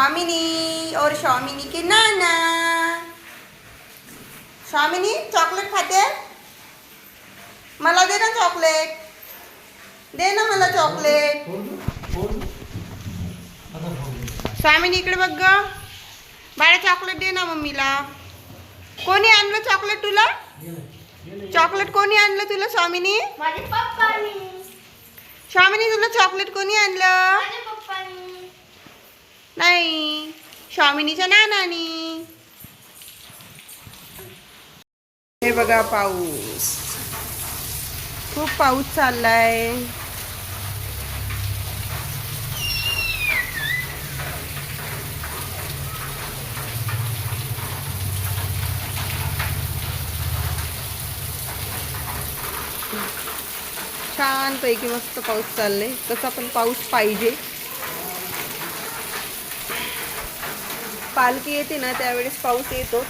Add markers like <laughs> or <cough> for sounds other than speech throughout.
स्वामिनी और स्वामिनी के नाना। स्वामिनी चॉकलेट खाते मला दे ना चॉकलेट दे ना मला चॉकलेट स्वामिनी इकडे बघ ग. बाळा चॉकलेट दे ना मम्मीला. कोणी आणलं चॉकलेट तुला? चॉकलेट कोणी आणलं तुला स्वामिनी? माझे पप्पानी. स्वामिनी तुला चॉकलेट कोणी आणलं? माझे पप्पानी. नाही स्वामिनीच्या नानानी. हे बघा पाऊस. खूप पाऊस चाललाय. छान पैकी मस्त पाऊस चाललाय. तसा पण पाऊस पाहिजे. पालखी येते ना त्यावेळेस पाऊस येतो.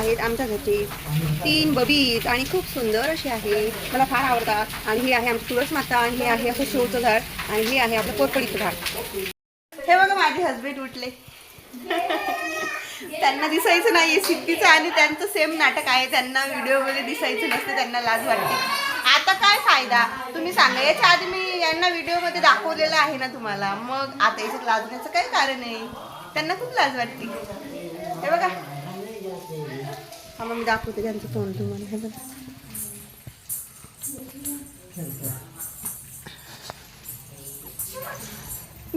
आहेत आमच्या घरचे. तीन बबीत आणि खूप सुंदर अशी आहे. मला फार आवडतात. आणि हे आहे आमची तुळस माता आणि हे आहे असं शोचं झाड आणि हे आहे आपलं कोरपडीचं झाड. हे बघा माझे हसबेंड उठले. <laughs> त्यांना दिसायचं नाही सिद्धीचं आणि त्यांचं सेम नाटक आहे. त्यांना व्हिडिओमध्ये दिसायचं नसतं. त्यांना लाज वाटते. आता काय फायदा? तुम्ही सांगा. याच्या आधी मी यांना व्हिडिओमध्ये दाखवलेलं आहे ना तुम्हाला. मग आता याच्यात लाजण्याचं काही कारण आहे. त्यांना खूप लाज वाटते. हे बघा. हा मग मी दाखवते त्यांचं तोंड तुम्हाला. हे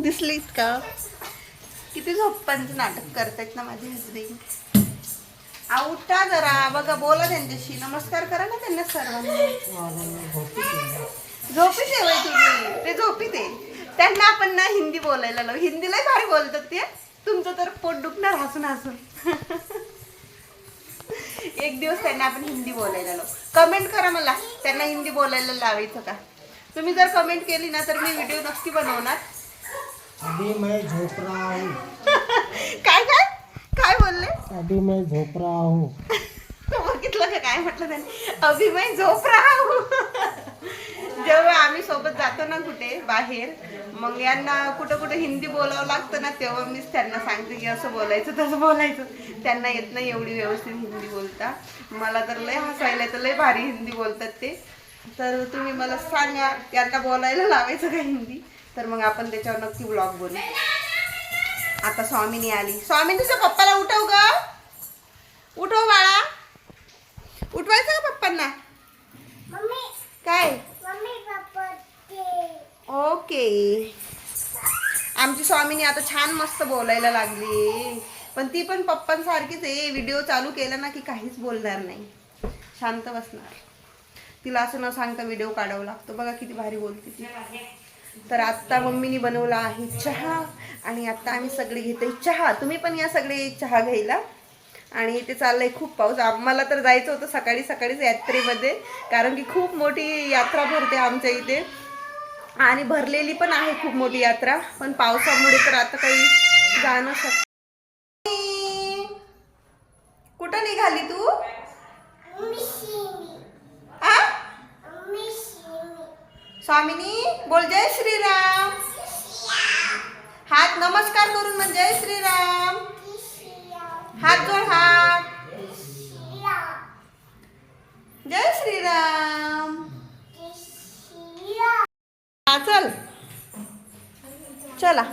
दिसलीत का किती झोप्पांचं नाटक करतायत ना माझे हजबंड आ उठा जरा. बघा बोला त्यांच्याशी. नमस्कार करा ना त्यांना सर्वांना. झोपी आहे तुम्ही. ते झोपी ते. त्यांना आपण ना हिंदी बोलायला लावू. हिंदीला भारी बोलतात ते. तुमचं तर पोट दुखणार हसून हसून. <laughs> एक दिवस त्यांना आपण हिंदी बोलायला लावू. कमेंट करा मला त्यांना हिंदी बोलायला लावायचं का? तुम्ही जर कमेंट केली ना तर मी व्हिडिओ नक्की बनवणार. अभी मैं झोप रहा हूँ. <laughs> काय काय? काय बोलले? अभी मैं झोप रहा हूँ. <laughs> बघितलं का काय म्हटलं त्याने? अभिमय झोप राहू जेव्हा आम्ही सोबत जातो ना कुठे बाहेर मग यांना कुठं कुठं हिंदी बोलावं लागतं ना तेव्हा मीच त्यांना सांगते की असं बोलायचं तसं बोलायचं. त्यांना येत नाही एवढी व्यवस्थित हिंदी बोलता. मला तर लय हसायला तर लय भारी हिंदी बोलतात ते. तर तुम्ही मला सांगा त्यांना बोलायला लावायचं का हिंदी? तर मग आपण त्याच्यावर नक्की ब्लॉग बोलू आता स्वामीनी आली. स्वामी तुझ्या पप्पाला उठव ग. उठव बाळा. उठवायचं का पप्पांना? मम्मी. काय? ओके. आमची स्वामीनी आता छान मस्त बोलायला लागली. पण ती पण पप्पांसारखीच आहे. व्हिडिओ चालू केला ना की काहीच बोलणार नाही. शांत बसणार. तिला असं न सांगता व्हिडिओ काढावा लागतो. बघा किती भारी बोलते ती. तर आत्ता मम्मीनी बनवला आहे चहा. आणि आत्ता आम्ही सगळे घेतोय चहा. तुम्ही पण या सगळे चहा घ्यायला. आणि इथे चाललाय खूप पाऊस. आम्हाला तर जायचं होतं सकाळी सकाळीच यात्रेमध्ये कारण की खूप मोठी यात्रा भरते आमच्या इथे. आणि भरलेली पण आहे खूप मोठी यात्रा पण पावसामुळे तर आता काही जाणं शक कुठं निघाली तू? आ? स्वामिनी बोल जय श्रीराम. हात नमस्कार करून म्हणजे जय श्रीराम. हात जोड हात. जय श्रीराम. हा चल. चला.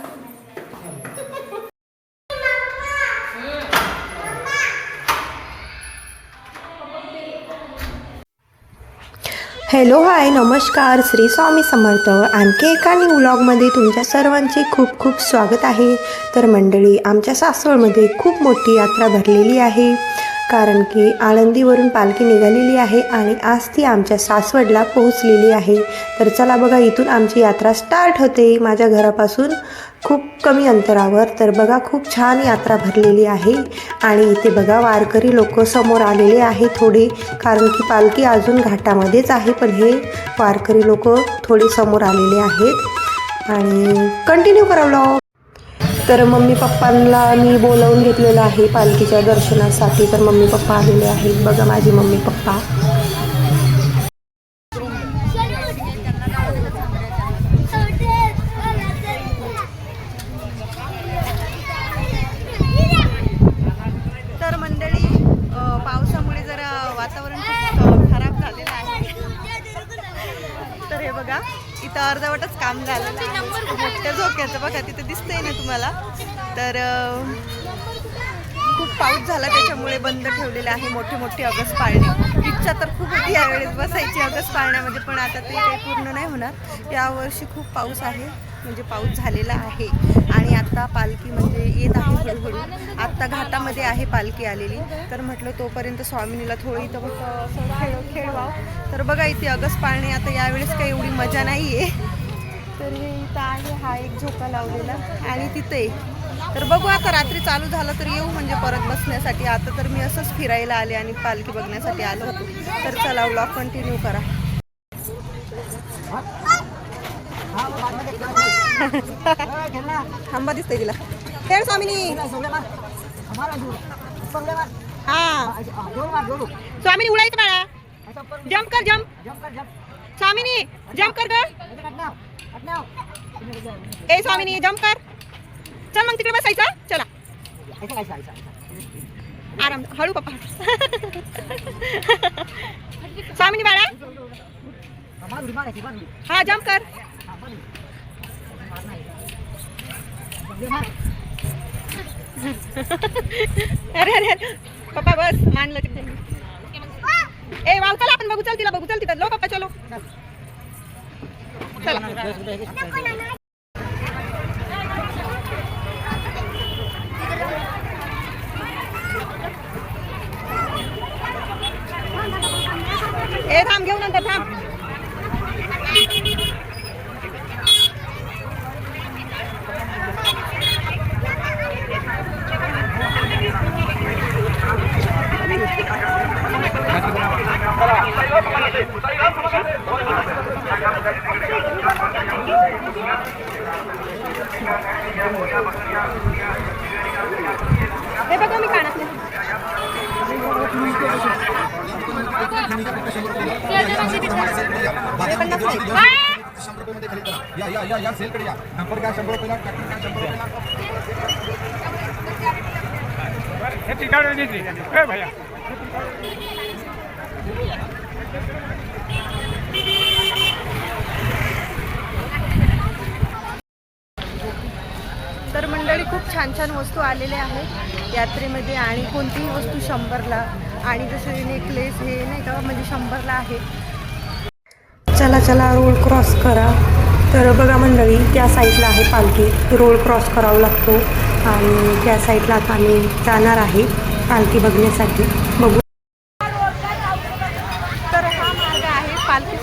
हॅलो हाय नमस्कार श्री स्वामी समर्थ. आणखी एका न्यू व्लॉगमध्ये तुमच्या सर्वांचे खूप खूप स्वागत आहे. तर मंडळी आमच्या सासवडमध्ये खूप मोठी यात्रा भरलेली आहे. कारण की आळंदीवरून पालखी निघालेली आहे आणि आज ती आमच्या सासवडला पोहोचलेली आहे. तर चला बघा इथून आमची यात्रा स्टार्ट होते. माझ्या घरापासून खूप कमी अंतरावर तर बघा खूप छान यात्रा भरलेली आहे. आणि इथे बघा वारकरी लोक समोर आलेले आहे थोडे कारण की पालखी अजून घाटामध्येच आहे पण हे वारकरी लोक थोडे समोर आलेले आहेत. आणि कंटिन्यू करा व्लॉग तर मम्मी पप्पांना मी बोलवून घेतलेलं आहे पालखीच्या दर्शनासाठी. तर मम्मी पप्पा आलेले आहेत. बघा माझी मम्मी पप्पा तर मंडळी अ, पावसामुळे जरा वातावरण खूप अ, खराब झालेलं आहे तर हे बघा इथं अर्धवटच काम झालेलं आहे मोठ्या झोक्याचं बघा तिथे दिसतंय ना तुम्हाला तर खूप पाऊस झाला त्याच्यामुळे बंद ठेवलेले आहे मोठे मोठे अगस पाळणे. इच्छा तर खूप होती यावेळेस बसायची अगस्त पाळण्यामध्ये पण आता ते काही पूर्ण नाही होणार. यावर्षी खूप पाऊस आहे म्हणजे पाऊस झालेला आहे. आणि आत्ता पालखी म्हणजे येत आहे हळूहळू. आत्ता घाटामध्ये आहे पालखी आलेली. तर म्हटलं तोपर्यंत स्वामिनीला थोडी इथं मग असं खेळ खेळवाव तर बघा इथे अगस पाळणे आता यावेळेस काही एवढी मजा नाही आहे तर हे इथं आहे हा एक झोका लावलेला. आणि तिथे तर बघू आता रात्री चालू झालं तर येऊ म्हणजे परत बसण्यासाठी. आता तर मी असंच फिरायला आले आणि पालखी बघण्यासाठी आलो होतो. तर चला व्लॉग कंटिन्यू करा. <laughs> थांबा दिसतंय तिला. खेळ स्वामिनी. हा. स्वामिनी उडायचं बाळा. जम्प कर जम्प स्वामिनी जम्प कर ग. ए स्वामिनी जम्प कर. चल मग तिकडे बसायचं चला. आराम हळू पप्पा. स्वामिनी बाळा. हा जम्प कर. अरे अरे. पप्पा बस. मांडलं तिथे ए वाव चला आपण बघू चल तिला बघू चल तिथं लो पप्पा चलो. चला ए थांब घेऊ नंतर थांब हे बघा मी कानातले. शंभर रुपये मध्ये खरेदी करा या या या या सेलकडे या नंबर काय शंभर रुपयाला टाकून घ्या शंभर रुपयाला तर मंडळी खूप छान छान वस्तू आलेल्या आहेत यात्रेमध्ये आणि कोणतीही वस्तू शंभरला आणि जसे नेकलेस हे नाही का म्हणजे शंभरला आहे. चला चला रोड क्रॉस करा. तर बघा मंडळी त्या साईडला आहे पालखी. रोड क्रॉस करावा लागतो. आणि त्या साईडला आता आम्ही जाणार आहे पालखी बघण्यासाठी. बघू तर हा मार्ग आहे पालखी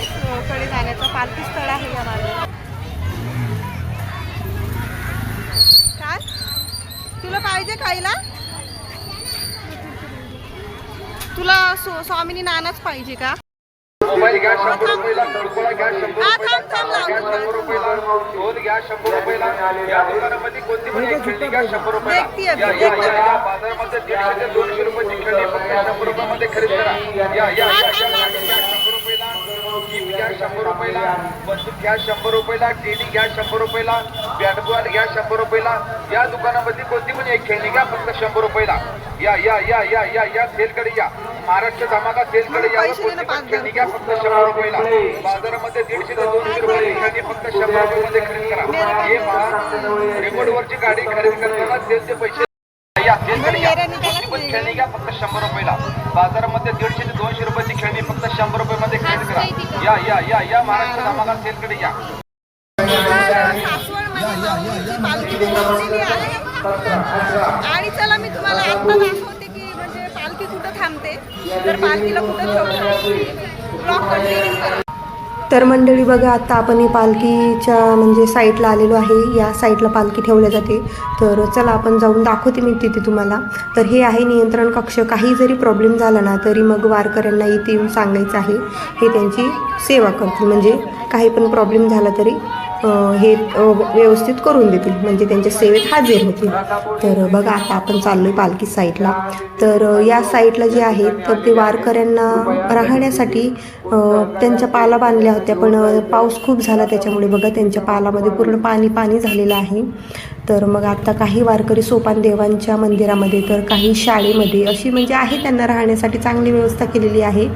कडे जाण्याचा पालखी स्थळ आहे या मार्गाला काय तुला पाहिजे खायला तुला स्व- स्वामिनी नानाच पाहिजे का मोबाईल घ्या शंभर रुपयाला टोळकोळा घ्या शंभर हा थांब थांब घ्या लावतो शंभर रुपयाला ढोल घ्या शंभर रुपयाला या दुकानामध्ये कोणती पण एक खेळणी घ्या शंभर रुपयाला देखती अभी, या या देखती या या बाजारामध्ये दीडशे ते दोनशे रुपयाची खरेदी करा या या या या गाडी घ्या शंभर रुपयाला घ्या शंभर रुपयाला बंदूक घ्या शंभर रुपयाला टेडी घ्या शंभर रुपयाला बॅट बॉल घ्या शंभर रुपयाला या दुकानामध्ये कोणती पण एक खेळणी घ्या फक्त शंभर रुपयाला. या या या या या या सेलकडे या. महाराष्ट्र धमाका सेलकडे या खेळणी घ्या फक्त शंभर रुपयाला. बाजारामध्ये दीडशे ते दोनशे रुपये खेळणी फक्त शंभर रुपयामध्ये खरेदी करा. हे पहा रिमोट वरची गाडी खरेदी करताना सेलचे पैसे या पण खेळणी घ्या फक्त शंभर रुपयाला. बाजारामध्ये दीडशे ते दोनशे रुपयाची खेळणी फक्त शंभर रुपयामध्ये खरेदी करा. या या या या महाराष्ट्र धमाका सेलकडे या. आणि चला मी तुम्हाला आता दाखवते की म्हणजे पालखी कुठं थांबते. तर पालखीला कुठं ब्लॉग कंटिन्यू करा. तर मंडळी बघा आता आपण ही पालखीच्या म्हणजे साईडला आलेलो आहे. या साईडला पालखी ठेवल्या जाते. तर चला आपण जाऊन दाखवते मी तिथे तुम्हाला. तर हे आहे नियंत्रण कक्ष. काही जरी प्रॉब्लेम झाला ना तरी मग वारकऱ्यांना इथे येऊन सांगायचं आहे. हे त्यांची सेवा करतील. म्हणजे काही पण प्रॉब्लेम झाला तरी हे व्यवस्थित करून देतील. म्हणजे त्यांच्या सेवेत हजर होतील. तर बघा आता आपण चाललो आहे पालखी साईडला. तर या साईडला जे आहे तर ते वारकऱ्यांना राहण्यासाठी त्यांच्या पाला बांधल्या होत्या. पण पाऊस खूप झाला त्याच्यामुळे बघा त्यांच्या पालामध्ये पूर्ण पाणी पाणी झालेलं आहे. तर मग आता काही वारकरी सोपान देवांच्या मंदिरामध्ये तर काही शाळेमध्ये अशी म्हणजे आहे त्यांना राहण्यासाठी चांगली व्यवस्था केलेली आहे.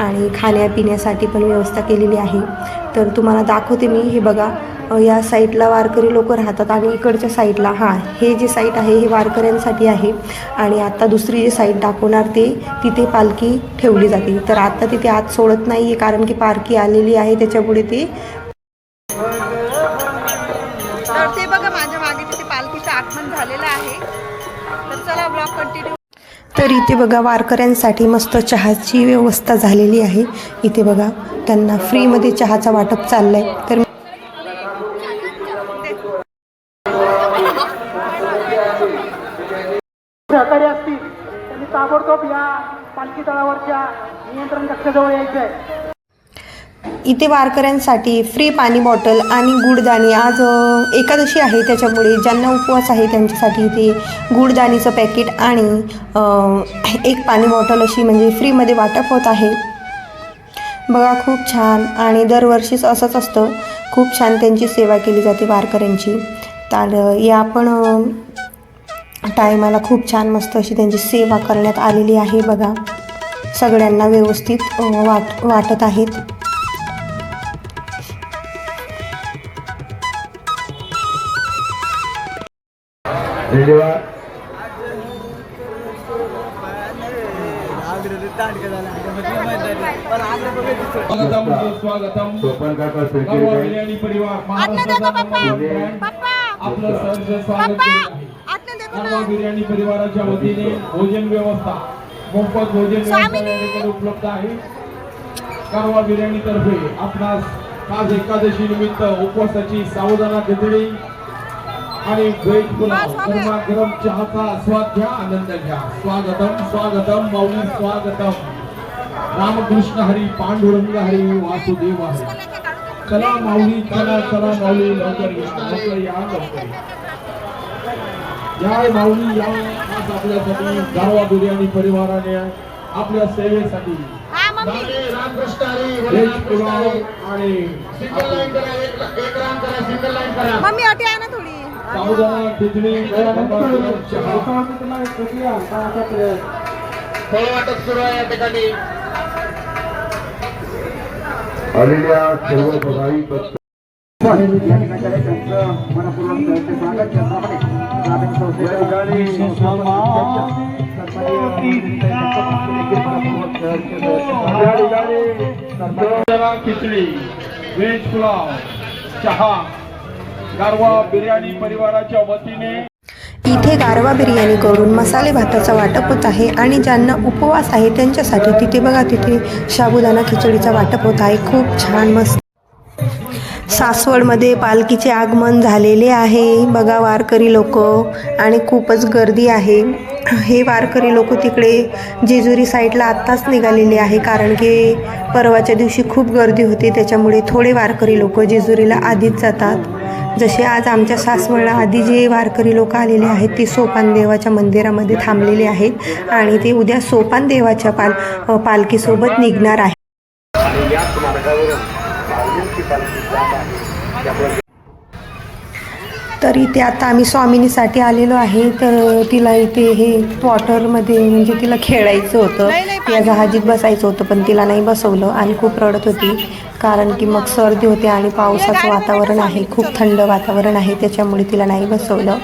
आणि खाण्यापिण्यासाठी पण व्यवस्था केलेली आहे. तर तुम्हाला दाखवते मी. हे बघा या साईडला वारकरी लोक राहतात आणि इकडच्या साईडला हां हे जे साईट आहे हे वारकऱ्यांसाठी आहे. आणि आता दुसरी जी साईट दाखवणार ते तिथे पालखी ठेवली जाते. तर आता तिथे आत सोडत नाही आहे कारण की पालखी आलेली आहे. त्याच्यापुढे ते तर इथे बघा वारकऱ्यांसाठी मस्त चहाची व्यवस्था झालेली आहे. इथे बघा त्यांना फ्रीमध्ये चहाचा वाटप चाललं आहे तर सहकारी असतील त्यांनी ताबडतोब या पालखी तळावरच्या नियंत्रण कक्षाजवळ यायचं आहे इथे वारकऱ्यांसाठी फ्री पाणी बॉटल आणि गुडदाणी आज एकादशी आहे त्याच्यामुळे ज्यांना उपवास आहे त्यांच्यासाठी इथे गुडदाणीचं पॅकेट आणि एक पाणी बॉटल अशी म्हणजे फ्रीमध्ये वाटप होत आहे. बघा खूप छान. आणि दरवर्षीच असंच असतं. खूप छान त्यांची सेवा केली जाते वारकऱ्यांची. तर या पण टायमाला खूप छान मस्त अशी त्यांची सेवा करण्यात आलेली आहे बघा. सगळ्यांना व्यवस्थित वाट वाटत आहेत. धन्यवाद. स्वागतम. स्वागतम सोपन काका सर्व बिर्याणी परिवार आपलं सहर्ष स्वागत परिवाराच्या वतीने भोजन व्यवस्था. मोफत भोजन व्यवस्था या ठिकाणी उपलब्ध आहे. कारवा बिर्याणी तर्फे आपणास आज एकादशी निमित्त उपवासाची सावधाना खिचडी आणि व्हेज पुलाव गरमागरम चहाचा आस्वाद घ्या आनंद घ्या. स्वागतम स्वागतम माऊली स्वागतम. रामकृष्ण हरी पांडुरंग हरी वासुदेव हरी. चला माऊली चला चला माऊली लवकर या लवकर या माऊली या. आज आपल्यासाठी गारवा बिर्याणी परिवाराने आपल्या सेवेसाठी हा मम्मी. व्हेज पुलाव आणि मम्मी अटी आहे ना थोडी सावधाना खिचडी गरमागरम चहा फळ वाटप सुरू आहे या ठिकाणी आलेल्या सर्व पदारी सावधाना खिचडी व्हेज पुलाव चहा गारवा बिर्याणी परिवाराच्या वतीने इथे गारवा बिर्याणी करून मसाले भाताचा वाटप होत आहे आणि ज्यांना उपवास आहे त्यांच्यासाठी तिथे बघा तिथे साबुदाणा खिचडीचा वाटप होत आहे. खूप छान मस्त. सासवडमध्ये पालखीचे आगमन झालेले आहे. बघा वारकरी लोक आणि खूपच गर्दी आहे. हे वारकरी लोक तिकडे जेजुरी साईडला आत्ताच निघालेले आहे कारण की परवाच्या दिवशी खूप गर्दी होती. त्याच्यामुळे थोडे वारकरी लोक जेजुरीला आधीच जातात. जसे आज आमच्या सासवडला आधी जे वारकरी लोक आलेले आहेत ते सोपान देवाच्या मंदिरामध्ये थांबलेले आहेत आणि ते उद्या सोपान देवाच्या पाल पालखीसोबत निघणार आहे तर इथे आता आम्ही स्वामिनीसाठी आलेलो आहे तर तिला इथे हे वॉटरमध्ये म्हणजे तिला खेळायचं होतं. या जहाजीत बसायचं होतं पण तिला नाही बसवलं आणि खूप रडत होती. कारण की मग सर्दी होते आणि पावसाचं वातावरण आहे खूप थंड वातावरण आहे त्याच्यामुळे तिला नाही बसवलं.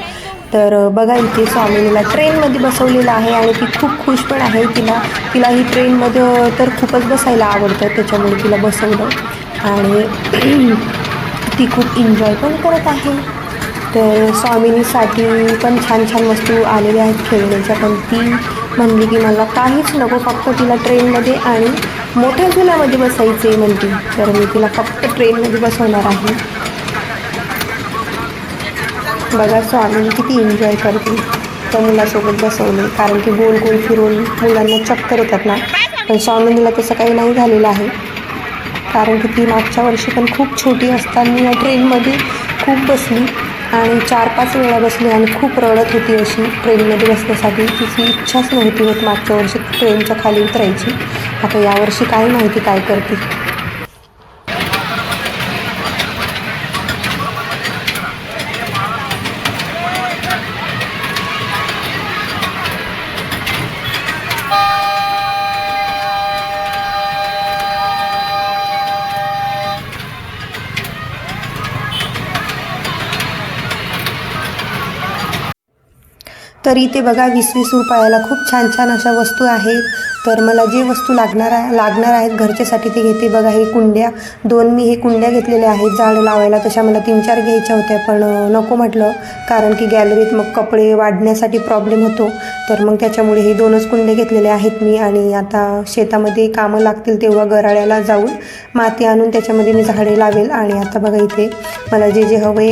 तर बघा इथे स्वामिनीला ट्रेनमध्ये बसवलेलं आहे आणि ती खूप खुश पण आहे तिला. तिला ही ट्रेनमध्ये तर खूपच बसायला आवडतं त्याच्यामुळे तिला बसवलं. आणि <clears throat> ती खूप एन्जॉय पण करत आहे. तर स्वामिनीसाठी पण छान छान वस्तू आलेल्या आहेत खेळण्याच्या. पण ती म्हणली की मला काहीच नको फक्त तिला ट्रेनमध्ये आणि मोठ्या झुल्यामध्ये बसायचे म्हणते. तर मी तिला फक्त ट्रेनमध्ये बसवणार आहे. बघा स्वामी किती एन्जॉय करते त्या मुलासोबत बसवले कारण की गोल गोल फिरून मुलांना चक्कर येतात ना. पण स्वामिनीला तसं काही नाही झालेलं आहे. कारण की ती मागच्या वर्षी पण खूप छोटी असताना या ट्रेनमध्ये खूप बसली. आणि चार पाच वेळा बसली आणि खूप रडत होती अशी ट्रेनमध्ये बसण्यासाठी. तिची इच्छाच नव्हती होत मागच्या वर्षी ट्रेनच्या खाली उतरायची. आता यावर्षी काय माहिती काय करते तर इथे बघा वीस वीस रुपयाला खूप छान छान अशा वस्तू आहेत. तर मला जे वस्तू लागणार आहे लागणार आहेत घरच्यासाठी ते घेते. बघा हे कुंड्या दोन मी हे कुंड्या घेतलेल्या आहेत. झाडं लावायला तशा मला तीन चार घ्यायच्या होत्या पण नको म्हटलं. कारण की गॅलरीत मग कपडे वाढण्यासाठी प्रॉब्लेम होतो. तर मग त्याच्यामुळे हे दोनच कुंडे घेतलेले आहेत मी आणि आता शेतामध्ये कामं लागतील तेव्हा गराळ्याला जाऊन माती आणून त्याच्यामध्ये मी झाडे लावेल. आणि आता बघा इथे मला जे जे हवे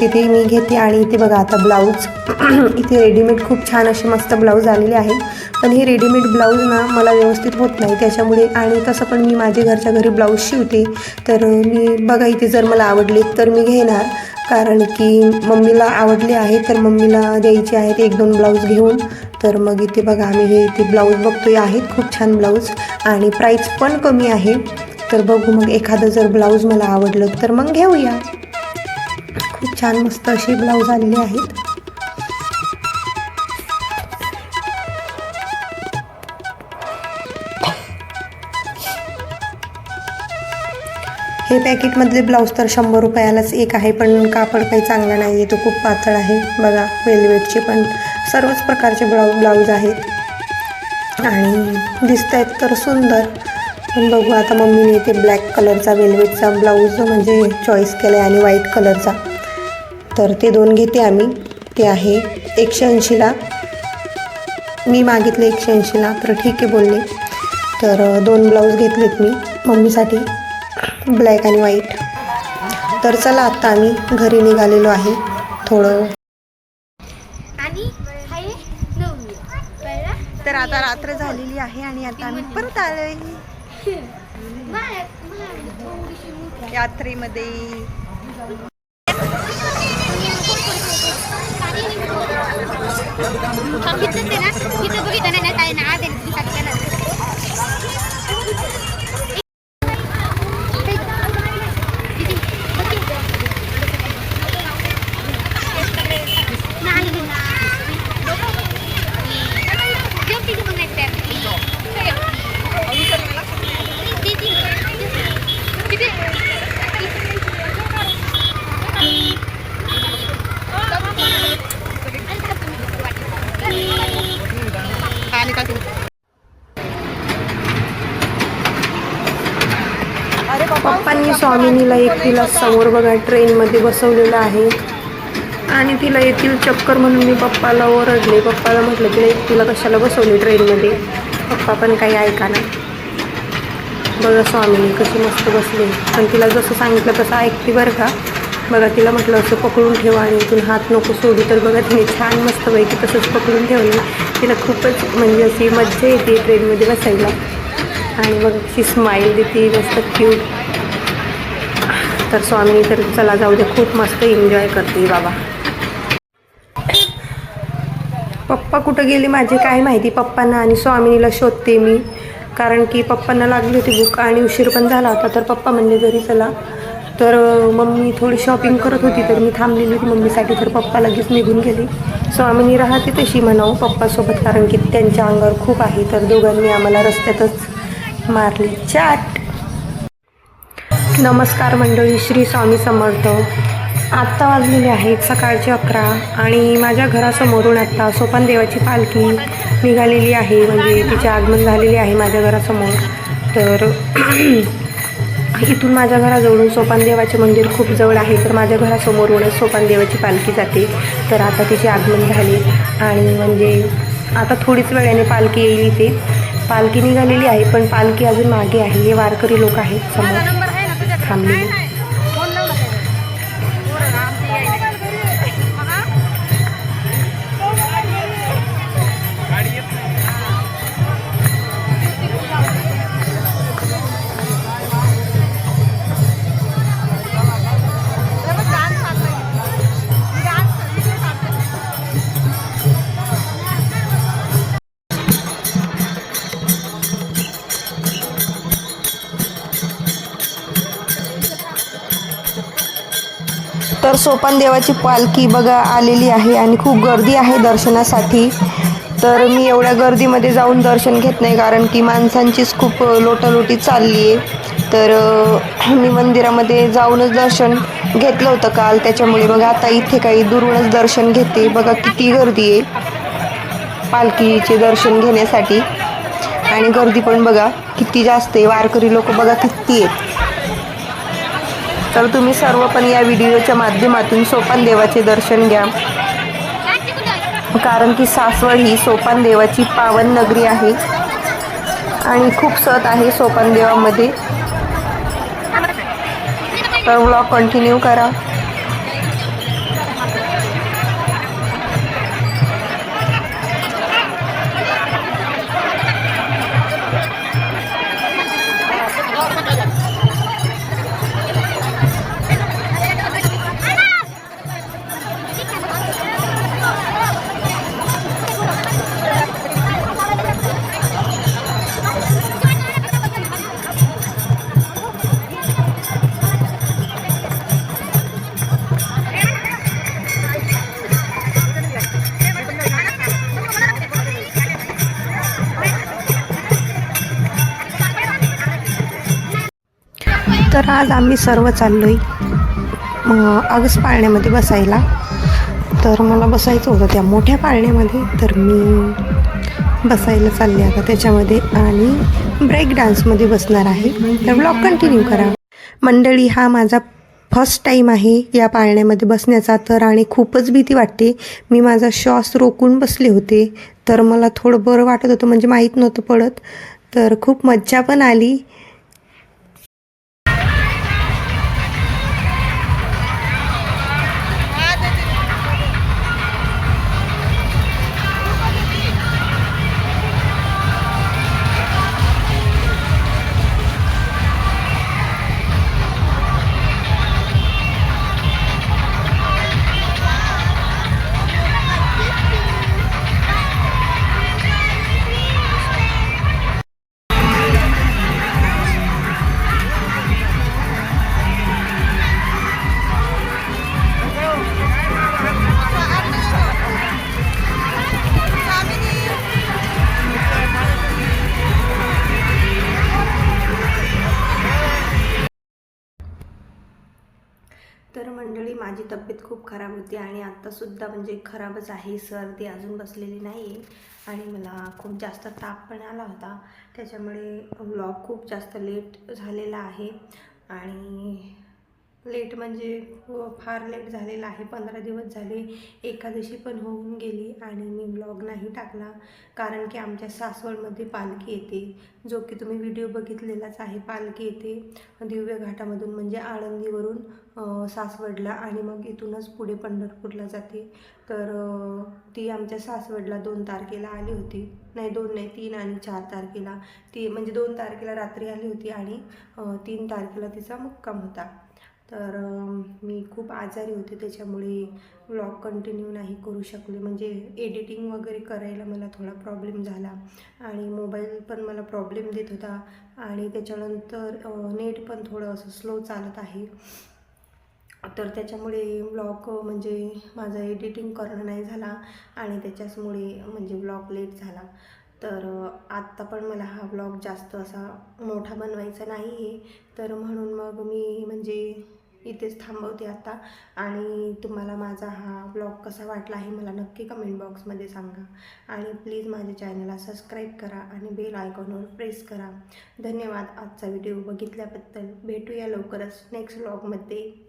तिथे मी घेते. आणि इथे बघा आता ब्लाऊज <clears throat> इथे रेडीमेड खूप छान असे मस्त ब्लाऊज आलेले आहेत पण हे रेडीमेड ब्लाऊज ना मला व्यवस्थित होत नाही. त्याच्यामुळे आणि तसं पण मी माझे घरच्या घरी ब्लाऊज शिवते. तर मी बघा इथे जर मला आवडले तर मी घेणार. कारण की मम्मीला आवडले आहे तर मम्मीला द्यायचे आहेत एक दोन ब्लाऊज घेऊन. तर मग इथे बघा आम्ही हे इथे ब्लाऊज बघतोय आहेत खूप छान ब्लाऊज आणि प्राईस पण कमी आहे. तर बघू मग एखादं जर ब्लाऊज मला आवडलं तर मग घेऊया. खूप छान मस्त असे ब्लाऊज आलेले आहेत. हे पॅकेटमधले ब्लाऊज तर शंभर रुपयालाच एक आहे पण कापड काही चांगला नाही आहे तो खूप पातळ आहे. बघा वेलवेटचे पण सर्वच प्रकारचे ब्लाऊ ब्लाऊज आहेत. आणि दिसत आहेत तर सुंदर. पण बघू आता मम्मीने ते ब्लॅक कलरचा वेलवेटचा ब्लाऊज म्हणजे चॉईस केला आहे आणि व्हाईट कलरचा तर ते दोन घेते आम्ही. ते आहे एकशे ऐंशीला. मी मागितले एकशे ऐंशीला तर ठीक आहे बोलले. तर दोन ब्लाऊज घेतलेत मी मम्मीसाठी. ब्लॅक आणि व्हाईट. तर चला आत्ता आम्ही घरी निघालेलो आहे. थोडं तर आता रात्र झालेली आहे आणि आता आम्ही परत आलोय. यात्रेमध्ये बघितलं ते ना तिथं बघितलं नाही ना काय ना आज आहे ना तुझी साठी केलं. किती? बघितलं? नाही ना. जेव तिची मग next time. ती- ती- किती? आणि का तू अरे पप्पांनी स्वामिनीला एकटीला समोर बघा ट्रेनमध्ये बसवलेलं आहे. आणि तिला येतील चक्कर म्हणून मी पप्पाला ओरडले. पप्पाला म्हटलं तिला कशाला बसवली ट्रेनमध्ये? पप्पा पण काही ऐका ना. बघा स्वामी कशी मस्त बसली. पण तिला जसं सांगितलं तसं ऐकते बरं का. बघा तिला म्हटलं असं पकडून ठेवा आणि इथून हात नको सोडू. तर बघा तिने छान मस्तपैकी तसंच पकडून ठेवली. तिला खूपच म्हणजे अशी मज्जा येते ट्रेनमध्ये बसायला. आणि मग ती स्माईल देते मस्त क्यूट तर स्वामी तर चला जाऊ दे खूप मस्त एन्जॉय करते बाबा. पप्पा कुठं गेले माझे काय माहिती पप्पांना आणि स्वामिनीला शोधते मी. कारण की पप्पांना लागली होती भूक आणि उशीर पण झाला होता तर पप्पा म्हणले घरी चला. तर मम्मी थोडी शॉपिंग करत होती तर मी थांबलेली होती मम्मीसाठी तर पप्पा लगेच निघून गेले. स्वामिनी राहते तशी म्हणावं पप्पासोबत कारण की त्यांच्या अंगावर खूप आहे तर दोघांनी आम्हाला रस्त्यातच मारली. चाट! नमस्कार मंडळी श्री स्वामी समर्थ. आत्ता वाजलेले आहेत सकाळचे अकरा आणि माझ्या घरासमोरून आत्ता सोपान देवाची पालखी निघालेली आहे. म्हणजे तिचे आगमन झालेले आहे माझ्या घरासमोर. तर <clears throat> इथून माझ्या घराजवळून सोपान देवाचे मंदिर खूप जवळ आहे. तर माझ्या घरासमोरूनच सोपान देवाची पालखी जाते. तर आता तिचे आगमन झाले आणि म्हणजे आता थोडीच वेळाने पालखी येईल इथे. पालखी निघालेली आहे पण पालखी अजून मागे आहे. हे वारकरी लोक आहेत समोर. थांबलेले सोपान देवाची पालखी बघा आलेली आहे आणि खूप गर्दी आहे दर्शनासाठी. तर मी एवढ्या गर्दीमध्ये जाऊन दर्शन घेत नाही कारण की माणसांचीच खूप लोटालोटी चालली आहे तर मी मंदिरामध्ये जाऊनच दर्शन घेतलं होतं काल. त्याच्यामुळे बघा आता इथे काही दुरूनच दर्शन घेते. बघा किती गर्दी आहे पालखीचे दर्शन घेण्यासाठी. आणि गर्दी पण बघा किती जास्त आहे. वारकरी लोक बघा किती आहेत. तर तुम्ही सर्व पण या व्हिडिओच्या माध्यमातून सोपान देवाचे दर्शन घ्या. कारण की सासवड ही सोपान देवाची पावन नगरी आहे. आणि खूप सत आहे सोपान देवामध्ये. तर व्लॉग कंटिन्यू करा. आज आम्ही सर्व चाललो आहे आगस पाळण्यामध्ये बसायला. तर मला बसायचं होतं त्या मोठ्या पाळण्यामध्ये. तर मी बसायला चालले आता त्याच्यामध्ये आणि ब्रेक डान्समध्ये बसणार आहे. तर ब्लॉग कंटिन्यू करा. मंडळी हा माझा फर्स्ट टाईम आहे या पाळण्यामध्ये बसण्याचा. तर आणि खूपच भीती वाटते. मी माझा श्वास रोखून बसले होते. तर मला थोडं बरं वाटत होतं म्हणजे माहीत नव्हतं पडत. तर खूप मज्जा पण आली. तर मंडळी माझी तब्येत खूप खराब होती आणि आत्तासुद्धा म्हणजे खराबच आहे. सर्दी अजून बसलेली नाही आहे आणि मला खूप जास्त ताप पण आला होता. त्याच्यामुळे व्लॉग खूप जास्त लेट झालेला आहे. आणि लेट म्हणजे हो, फार लेट झालेला आहे. पंधरा दिवस झाले. एकादशी पण होऊन गेली आणि मी ब्लॉग नाही टाकला. कारण की आमच्या सासवडमध्ये पालखी येते. जो की तुम्ही व्हिडिओ बघितलेलाच आहे पालखी येते. दिव्य घाटामधून म्हणजे आळंदीवरून सासवडला आणि मग इथूनच पुढे पंढरपूरला जाते. तर ती आमच्या सासवडला दोन तारखेला आली होती. नाही दोन नाही तीन आणि चार तारखेला. ती म्हणजे दोन तारखेला रात्री आली होती आणि तीन तारखेला तिचा मुक्काम होता. तर मी खूप आजारी होते त्याच्यामुळे व्लॉग कंटिन्यू नाही करू शकले. म्हणजे एडिटिंग वगैरे करायला मला थोडा प्रॉब्लेम झाला आणि मोबाईल पण मला प्रॉब्लेम देत होता आणि त्याच्यानंतर नेट पण थोडं असं स्लो चालत आहे. तर त्याच्यामुळे ब्लॉग म्हणजे माझं एडिटिंग करणं नाही झाला आणि त्याच्याचमुळे म्हणजे ब्लॉग लेट झाला. तर आत्ता पण मला हा ब्लॉग जास्त असा मोठा बनवायचा नाही आहे तर म्हणून मग मी म्हणजे इथेच थांबवते आता. आणि तुम्हाला माझा हा ब्लॉग कसा वाटला आहे मला नक्की कमेंट बॉक्समध्ये सांगा. आणि प्लीज माझ्या चॅनलला सबस्क्राईब करा आणि बेल आयकॉनवर प्रेस करा. धन्यवाद. आजचा व्हिडिओ बघितल्याबद्दल. भेटूया लवकरच नेक्स्ट ब्लॉगमध्ये.